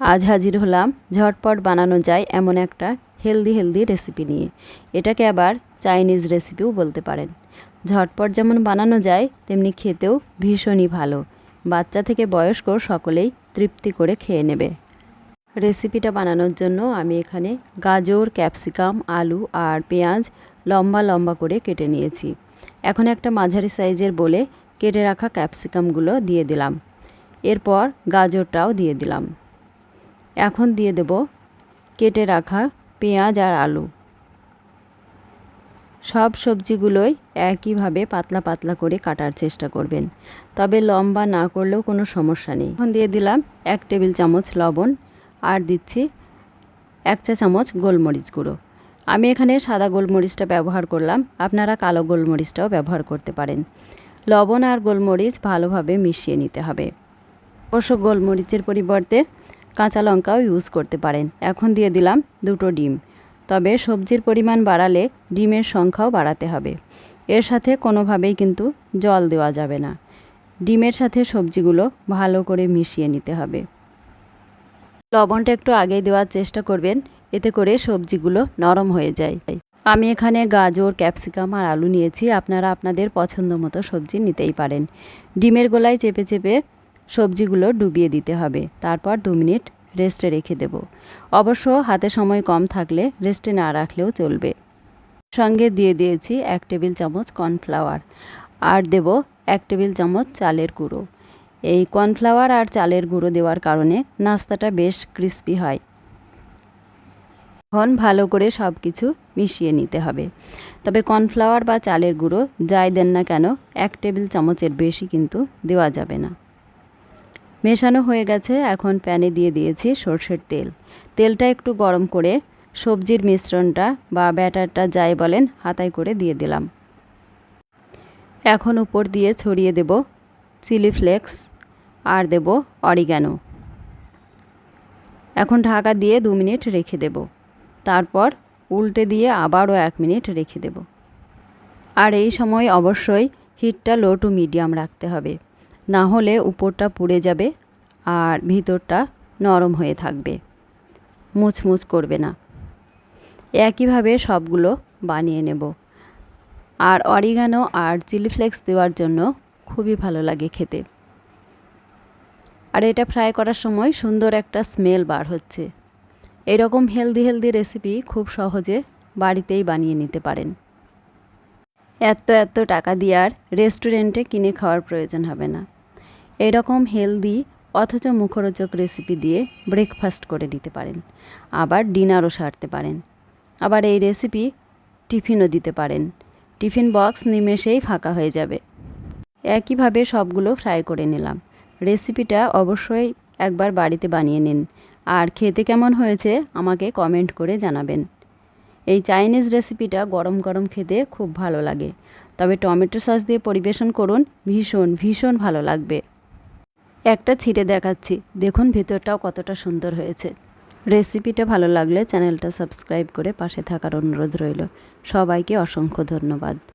আজ হাজির হলাম, ঝটপট বানানো যায় এমন একটা হেলদি হেলদি রেসিপি নিয়ে। এটাকে আবার চাইনিজ রেসিপিও বলতে পারেন। ঝটপট যেমন বানানো যায়, তেমনি খেতেও ভীষণই ভালো। বাচ্চা থেকে বয়স্ক সকলেই তৃপ্তি করে খেয়ে নেবে। রেসিপিটা বানানোর জন্য আমি এখানে গাজর ক্যাপসিকাম আলু আর পেঁয়াজ লম্বা লম্বা করে কেটে নিয়েছি। এখন একটা মাঝারি সাইজের বলে কেটে রাখা ক্যাপসিকামগুলো দিয়ে দিলাম। এরপর গাজরটাও দিয়ে দিলাম। এখন দিয়ে দেব কেটে রাখা পেঁয়াজ আর আলু। সব সবজিগুলোই একইভাবে পাতলা পাতলা করে কাটার চেষ্টা করবেন, তবে লম্বা না করলেও কোনো সমস্যা নেই। এখন দিয়ে দিলাম এক টেবিল চামচ লবণ আর দিচ্ছি এক চা চামচ গোলমরিচ গুঁড়ো। আমি এখানে সাদা গোলমরিচটা ব্যবহার করলাম, আপনারা কালো গোলমরিচটাও ব্যবহার করতে পারেন। লবণ আর গোলমরিচ ভালোভাবে মিশিয়ে নিতে হবে। অবশ্য গোলমরিচের পরিবর্তে কাঁচা লঙ্কাও ইউজ করতে পারেন। এখন দিয়ে দিলাম দুটো ডিম। তবে সবজির পরিমাণ বাড়ালে ডিমের সংখ্যাও বাড়াতে হবে। এর সাথে কোনোভাবেই কিন্তু জল দেওয়া যাবে না। ডিমের সাথে সবজিগুলো ভালো করে মিশিয়ে নিতে হবে। লবণটা একটু আগেই দেওয়ার চেষ্টা করবেন, এতে করে সবজিগুলো নরম হয়ে যায়। আমি এখানে গাজর, ক্যাপসিকাম আর আলু নিয়েছি। আপনারা আপনাদের পছন্দ মতো সবজি নিতেই পারেন। ডিমের গোলায় চেপে চেপে সবজিগুলো ডুবিয়ে দিতে হবে। তারপর দু মিনিট রেস্টে রেখে দেব। অবশ্য হাতে সময় কম থাকলে রেস্টে না রাখলেও চলবে। সঙ্গে দিয়ে দিয়েছি এক টেবিল চামচ কর্নফ্লাওয়ার। আর দেব এক টেবিল চামচ চালের গুঁড়ো। এই কর্নফ্লাওয়ার আর চালের গুঁড়ো দেওয়ার কারণে নাস্তাটা বেশ ক্রিস্পি হয়। এখন ভালো করে সব কিছু মিশিয়ে নিতে হবে। তবে কর্নফ্লাওয়ার বা চালের গুঁড়ো যাই দেন না কেন, এক টেবিল চামচের বেশি কিন্তু দেওয়া যাবে না। মেশানো হয়ে গেছে। এখন প্যানে দিয়ে দিয়েছি সর্ষের তেল। তেলটা একটু গরম করে সবজির মিশ্রণটা বা ব্যাটারটা যাই বলেন হাতায় করে দিয়ে দিলাম। এখন উপর দিয়ে ছড়িয়ে দেব চিলি ফ্লেক্স আর দেব অরিগ্যানো। এখন ঢাকা দিয়ে দু মিনিট রেখে দেব। তারপর উল্টে দিয়ে আবারও এক মিনিট রেখে দেব। আর এই সময় অবশ্যই হিটটা লো টু মিডিয়াম রাখতে হবে। না হলে উপরটা পুড়ে যাবে আর ভিতরটা নরম হয়ে থাকবে। মুচমুচ করবে না। একইভাবে সবগুলো বানিয়ে নেব। আর অরিগানো আর চিলি ফ্লেক্স দেওয়ার জন্য খুবই ভালো লাগে খেতে। আর এটা ফ্রাই করার সময় সুন্দর একটা স্মেল বার হচ্ছে। এরকম হেলদি হেলদি রেসিপি খুব সহজে বাড়িতেই বানিয়ে নিতে পারেন। এত এত টাকা দিয়ে আর রেস্টুরেন্টে কিনে খাওয়ার প্রয়োজন হবে না। এরকম হেলদি অথচ মুখরোচক রেসিপি দিয়ে ব্রেকফাস্ট করে দিতে পারেন। আবার ডিনারও সারতে পারেন। আবার এই রেসিপি টিফিনও দিতে পারেন। টিফিন বক্স নিমেষেই ফাঁকা হয়ে যাবে। একইভাবে সবগুলো ফ্রাই করে নিলাম। রেসিপিটা অবশ্যই একবার বাড়িতে বানিয়ে নিন। আর খেতে কেমন হয়েছে আমাকে কমেন্ট করে জানাবেন। এই চাইনিজ রেসিপিটা গরম গরম খেতে খুব ভালো লাগে। তবে টমেটো সস দিয়ে পরিবেশন করুন, ভীষণ ভীষণ ভালো লাগবে। একটা ছিঁড়ে দেখাচ্ছি। দেখুন ভেতরটাও কতটা সুন্দর হয়েছে। রেসিপিটা ভালো লাগলে চ্যানেলটা সাবস্ক্রাইব করে পাশে থাকার অনুরোধ রইল। সবাইকে অসংখ্য ধন্যবাদ।